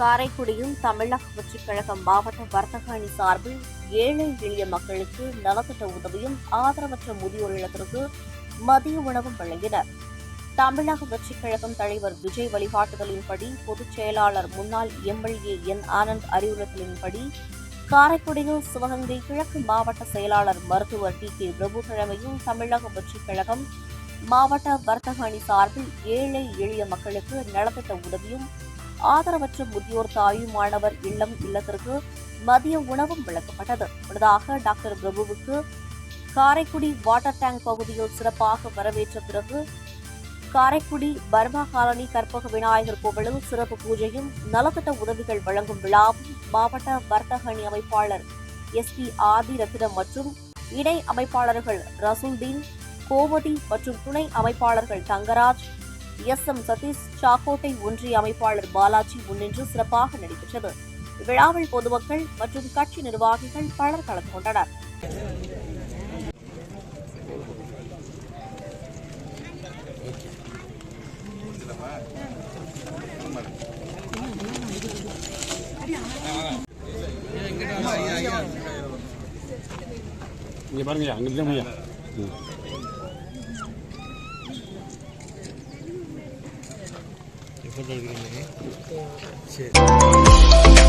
காரைக்குடியும் தமிழக வெற்றிக் கழகம் மாவட்ட வர்த்தக அணி சார்பில் ஏழை எளிய மக்களுக்கு நலத்திட்ட உதவியும் ஆதரவற்ற முதியோர் இல்லத்திற்கு மதிய உணவும் வழங்கினர். தமிழக வெற்றிக் கழகம் தலைவர் விஜய் வழிகாட்டுதலின்படி பொதுச் செயலாளர் முன்னாள் எம்எல்ஏ என் ஆனந்த் அறிவுறுத்தலின்படி காரைக்குடியில் சிவகங்கை கிழக்கு மாவட்ட செயலாளர் மருத்துவர் டி கே பிரபு தலைமையில் தமிழக வெற்றிக் கழகம் மாவட்ட வர்த்தக அணி சார்பில் ஏழை எளிய மக்களுக்கு நலத்திட்ட உதவியும் ஆதரவற்ற முதியோர் தாயுமானவர் இல்லம் இல்லத்திற்கு மதிய உணவும் வழங்கப்பட்டது முன்னதாக டாக்டர் பிரபுவுக்கு காரைக்குடி வாட்டர் டேங்க் பகுதியில் சிறப்பாக வரவேற்ற பிறகு காரைக்குடி பர்மா காலனி கற்பக விநாயகர் கோவிலில் சிறப்பு பூஜையும் நலத்திட்ட உதவிகள் வழங்கும் விழாவும் மாவட்ட வர்த்தக அணி அமைப்பாளர் எஸ் பி ஆதி ரத்தினம் மற்றும் இணை அமைப்பாளர்கள் ரசூல்தீன் கோமதி மற்றும் துணை அமைப்பாளர்கள் தங்கராஜ் எஸ் எம் சதீஷ் சாக்கோட்டை ஒன்றிய அமைப்பாளர் பாலாஜி முன்னின்று சிறப்பாக நடைபெற்றது. விழாவில் பொதுமக்கள் மற்றும் கட்சி நிர்வாகிகள் பலர் கலந்து கொண்டனர். இங்கே பாருங்க அங்கே இல்லையா 건져드리겠네. 네. 네, 네. 어, 예. 네.